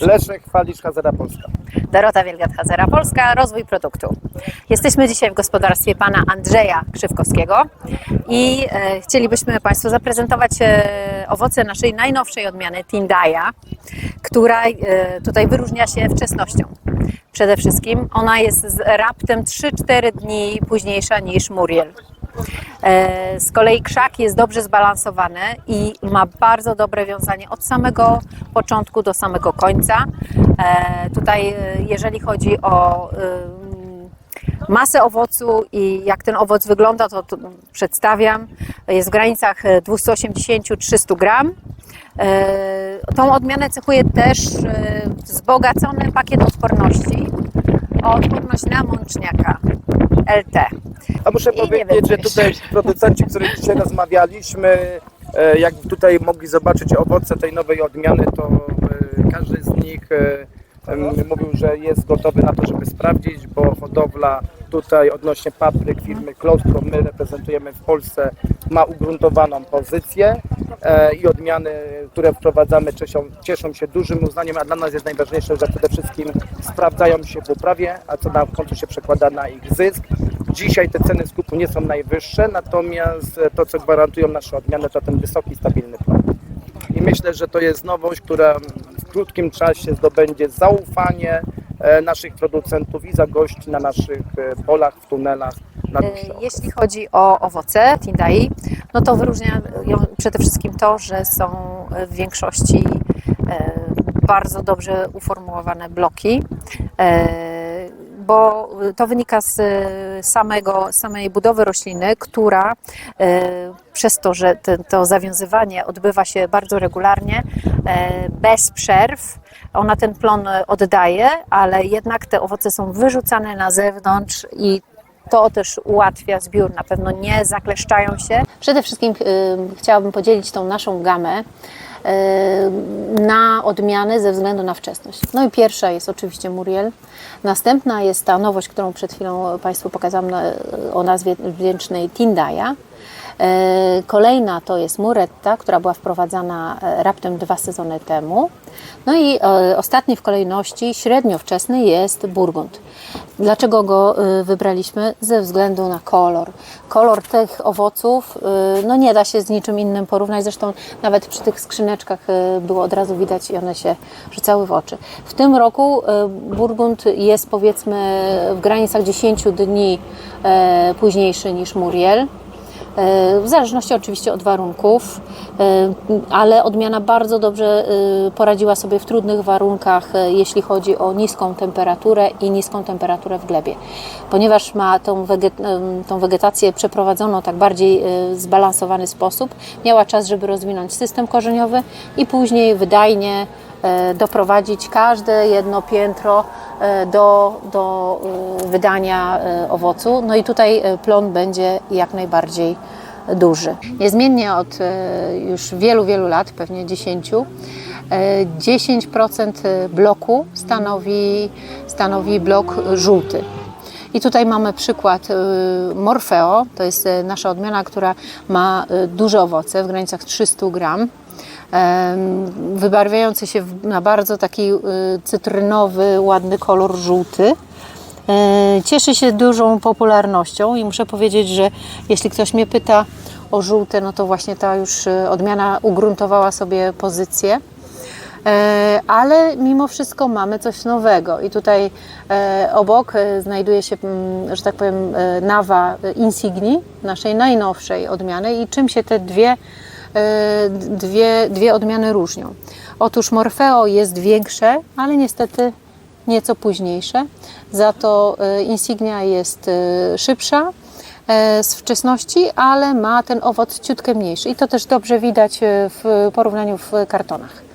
Leszek Chwalisz, Hazera Polska. Dorota Wielgat-Hazera Polska, rozwój produktu. Jesteśmy dzisiaj w gospodarstwie pana Andrzeja Krzywkowskiego i e, chcielibyśmy Państwu zaprezentować e, owoce naszej najnowszej odmiany Tindaya, która e, tutaj wyróżnia się wczesnością. Przede wszystkim ona jest z raptem 3-4 dni późniejsza niż Muriel. E, Z kolei krzak jest dobrze zbalansowany i ma bardzo dobre wiązanie od samego początku do samego końca. E, Tutaj, e, jeżeli chodzi o masę owocu i jak ten owoc wygląda, to, przedstawiam. Jest w granicach e, 280-300 gram. Tą odmianę cechuje też wzbogacony pakiet odporności o odporność na mączniaka LT. A muszę I powiedzieć, że tutaj producenci, których dzisiaj rozmawialiśmy, e, jak tutaj mogli zobaczyć owoce tej nowej odmiany, to e, każdy z nich e, mówił, że jest gotowy na to, żeby sprawdzić, bo hodowla tutaj odnośnie papryk firmy Klostro, my reprezentujemy w Polsce, ma ugruntowaną pozycję i odmiany, które wprowadzamy cieszą, cieszą się dużym uznaniem, a dla nas jest najważniejsze, że przede wszystkim sprawdzają się w uprawie, a co na końcu się przekłada na ich zysk. Dzisiaj te ceny skupu nie są najwyższe, natomiast to, co gwarantują nasze odmiany, to ten wysoki, stabilny plan. I myślę, że to jest nowość, która w krótkim czasie zdobędzie zaufanie e, naszych producentów i zagości na naszych e, polach, w tunelach na E. Jeśli chodzi o owoce Tindai, no to wyróżnia ją przede wszystkim to, że są w większości bardzo dobrze uformułowane bloki, bo to wynika z samego, samej budowy rośliny, która e, przez to, że to zawiązywanie odbywa się bardzo regularnie, e, bez przerw, ona ten plon oddaje, ale jednak te owoce są wyrzucane na zewnątrz i to też ułatwia zbiór, na pewno nie zakleszczają się. Przede wszystkim y, chciałabym podzielić tą naszą gamę y, na odmiany ze względu na wczesność. No i pierwsza jest oczywiście Muriel. Następna jest ta nowość, którą przed chwilą Państwu pokazałam na, o nazwie wdzięcznej Tindaya. E, Kolejna to jest Muretta, która była wprowadzana e, raptem dwa sezony temu. No i e, ostatni w kolejności, średnio wczesny, jest Burgund. Dlaczego go wybraliśmy? Ze względu na kolor. Kolor tych owoców no nie da się z niczym innym porównać. Zresztą nawet przy tych skrzyneczkach było od razu widać i one się rzucały w oczy. W tym roku Burgund jest powiedzmy w granicach 10 dni późniejszy niż Muriel. E, W zależności oczywiście od warunków, e, ale odmiana bardzo dobrze e, poradziła sobie w trudnych warunkach, jeśli chodzi o niską temperaturę i niską temperaturę w glebie. Ponieważ ma tą, tą wegetację przeprowadzoną tak bardziej zbalansowany sposób, miała czas, żeby rozwinąć system korzeniowy i później wydajnie doprowadzić każde jedno piętro do, do e, wydania e, owocu. No i tutaj e, plon będzie jak najbardziej duży. Niezmiennie od e, już wielu, wielu lat, pewnie 10, e, 10% bloku stanowi, stanowi blok żółty. I tutaj mamy przykład Morfeo, to jest nasza odmiana, która ma duże owoce w granicach 300 gram, wybarwiający się na bardzo taki y, cytrynowy, ładny kolor żółty. E, Cieszy się dużą popularnością i muszę powiedzieć, że jeśli ktoś mnie pyta o żółte, no to właśnie ta już y, odmiana ugruntowała sobie pozycję. E, ale mimo wszystko mamy coś nowego i tutaj e, obok znajduje się, mm, że tak powiem, nawa Insigni, naszej najnowszej odmiany i czym się te dwie, dwie, dwie odmiany różnią. Otóż Morfeo jest większe, ale niestety nieco późniejsze, za to e, Insignia jest e, szybsza, z wczesności, ale ma ten owoc ciutkę mniejszy i to też dobrze widać w porównaniu w kartonach.